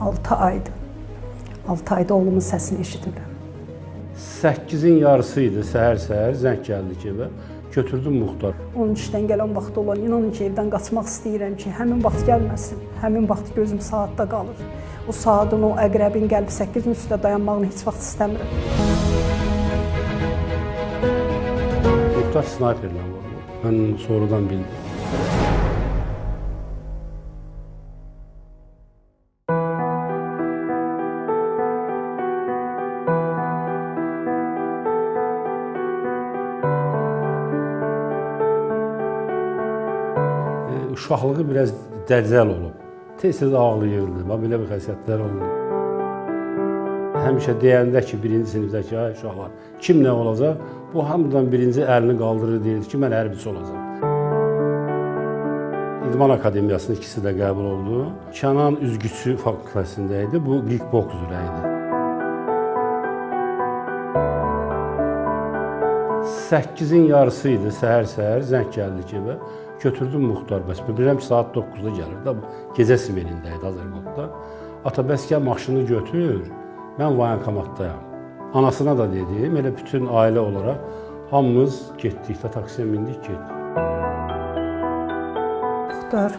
6 aydır. 6 ayda oğlumun səsini eşitmirəm. 8-in yarısı idi səhər-səhər zəng gəldi ki, evə. Götürdüm Muxtar. Onun işdən gələn vaxt olan, inanın ki, evdən qaçmaq istəyirəm ki, həmin vaxt gəlməsin. Həmin vaxt gözüm saatda qalır. O saatın, o əqrəbin gəlib 8-in üstə dayanmağını heç vaxt istəmirəm. Muxtar snayperlə vurdu. Mən sonradan bildim. Uşaqlığı biraz dəcəl olub. Tez-tez ağlayırdı. Bax belə bir xəsətlər oldu. Həmişə deyəndə ki, birinci sinifdəki ay uşaqlar kim nə olacaq, bu hamıdan birinci əlini qaldırır deyirdi ki, mən hərbiçi olacağam. İdman Akademiyasının ikisi də qəbul oldu. Kənan üzgüçü fakültəsində idi, bu kickboks üzrə idi. 8-in yarısı idi səhər-səhər zəng gəldi ki. Götürdüm Muxtar bəs. Bilirəm ki, saat 9-da gəlir də. Gecə Simenində idi Azərqotda. Ata bəs gəl maşını götür. Mən voyankomatdayam. Anasına da dedim, elə bütün ailə olaraq hamımız getdik də taksiyə mindik, getdik. Muxtar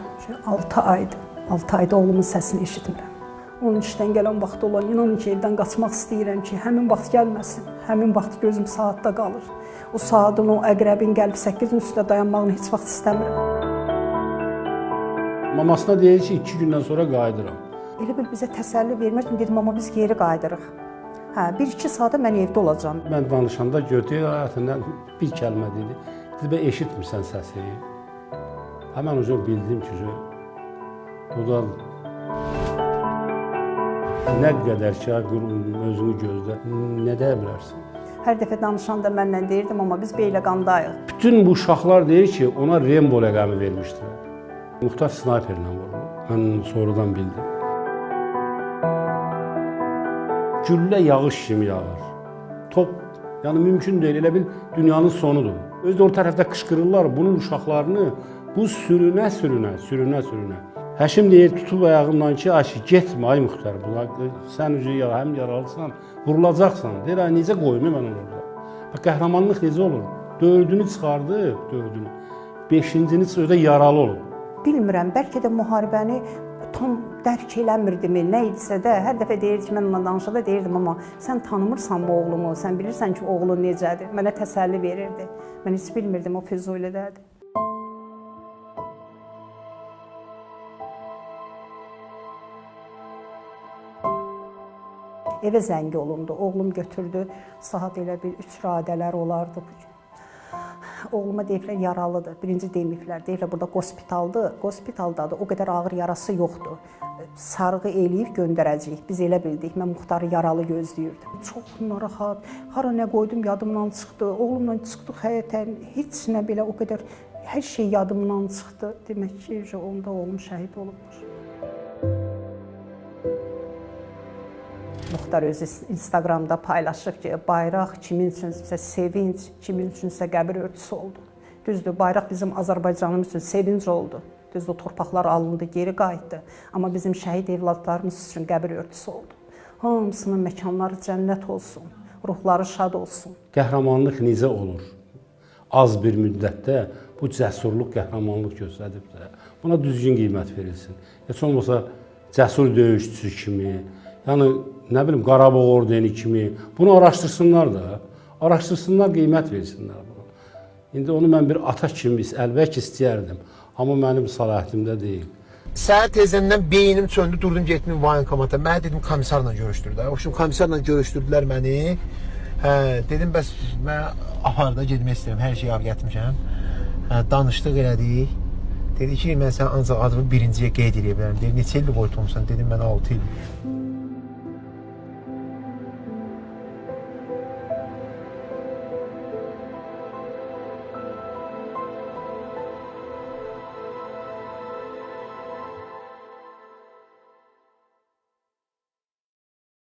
6 aydır. 6 ayda oğlumun səsini eşitmirəm. Onun işdən gələn vaxt olan, inanın ki, evdən qaçmaq istəyirəm ki, həmin vaxt gəlməsin. Həmin vaxt gözüm saatda qalır. O saatın, o əqrəbin gəlib 8-in üstə dayanmağını heç vaxt istəmirəm. Mamasına deyir ki, 2 gündən sonra qayıdıram. Elə bil bizə təsəlli vermirdim. Dedim, amma biz geri qayıdırıq. Hə, 1-2 saata mən evdə olacağam. Mən danışanda gördü, həyatından bir kəlmə dedi. Dedi, bə eşitmirsən səsi. Həmən o bildim ki, o da nə qədər ki, özünü gözlə, nə deyə bilərsən? Hər dəfə danışanda mənlə deyirdim, amma biz beylə qandayıq. Bütün bu uşaqlar deyir ki, ona Rembo ləqəmi vermişdilər. Muxtar snayperlə vurdu. Mən sonradan bildim. Güllə yağış kimi yağır. Top, yəni mümkün deyil, elə bil dünyanın sonudur. Özü də o tərəfdə qışqırırlar bunun uşaqlarını bu sürünə sürünə, sürünə sürünə. Həkim deyir, tutub ayağımdan ki, aşı getmə ay Muxtar, bunlar sən üzü ya həm yaralısan, vurulacaqsan. Deyir, ay necə qoyum mən orada? Bax qəhrəmanlıq necə olur? Dördünü çıxardı, dördünü. Beşincini çıxırdı yaralı olub. Bilmirəm, bəlkə də müharibəni tam dərk eləmirdimi, nə idisə də hər dəfə deyirdi ki, mən ona danışanda deyirdim, amma sən tanımırsan bu oğlumu, sən bilirsən ki, oğlun necədir. Mənə təsəlli verirdi. Mən heç bilmirdim o Füzulidədir. Evə zəng olundu. Oğlum götürdü. Saat elə bir 3 radələr olardı. Oğluma deyiblər yaralıdır. Birinci deməyiblər. Deyiblər burada qospitaldır. Qospitaldadır. O qədər ağır yarası yoxdur. Sarğı eləyib göndərəcəyik. Biz elə bildik. Mən Muxtarı yaralı gözləyirdim. Çox narahat. Hara nə qoydum yadımdan çıxdı. Oğlumla çıxdıq həyətə. Heç nə belə o qədər hər şey yadımdan çıxdı. Demək ki, onda oğlum şəhid olubmuş. Muxtar özü Instagramda paylaşıb ki, bayraq kimin üçünsə sevinc, kimin üçünsə qəbir örtüsü oldu. Düzdür, bayraq bizim Azərbaycanımız üçün sevinc oldu. Düzdür, torpaqlar alındı, geri qayıtdı. Amma bizim şəhid evladlarımız üçün qəbir örtüsü oldu. Hamısının məkanları cənnət olsun, ruhları şad olsun. Qəhrəmanlıq necə olur? Az bir müddətdə bu cəsurluq qəhrəmanlıq göstərib də buna düzgün qiymət verilsin. Heç olmasa cəsur döyüşçü kimi, yəni nə bilim Qarabağ ordeni kimi bunu araşdırsınlar da, araşdırsınlar, qiymət versinlər buna. İndi onu mən bir ata kimi əlbəttə istəyərdim, amma mənim səlahiyyətimdə deyil. Səhər tezəndən beynim söndü, durdum getdim voyankomata. Mənə dedim komissarla görüşdür də. Oxşum komissarla görüşdürdülər məni. Hə, dedim bəs mən aparda getmək istəyirəm. Hər şeyi al gətirmişəm. Hə, danışdıq elədik. Dedi ki, mən sən ancaq adımı birinciyə qeyd edə bilərəm. Dedi, neçə ildir qoytulmusan? Dedim mən 6 il.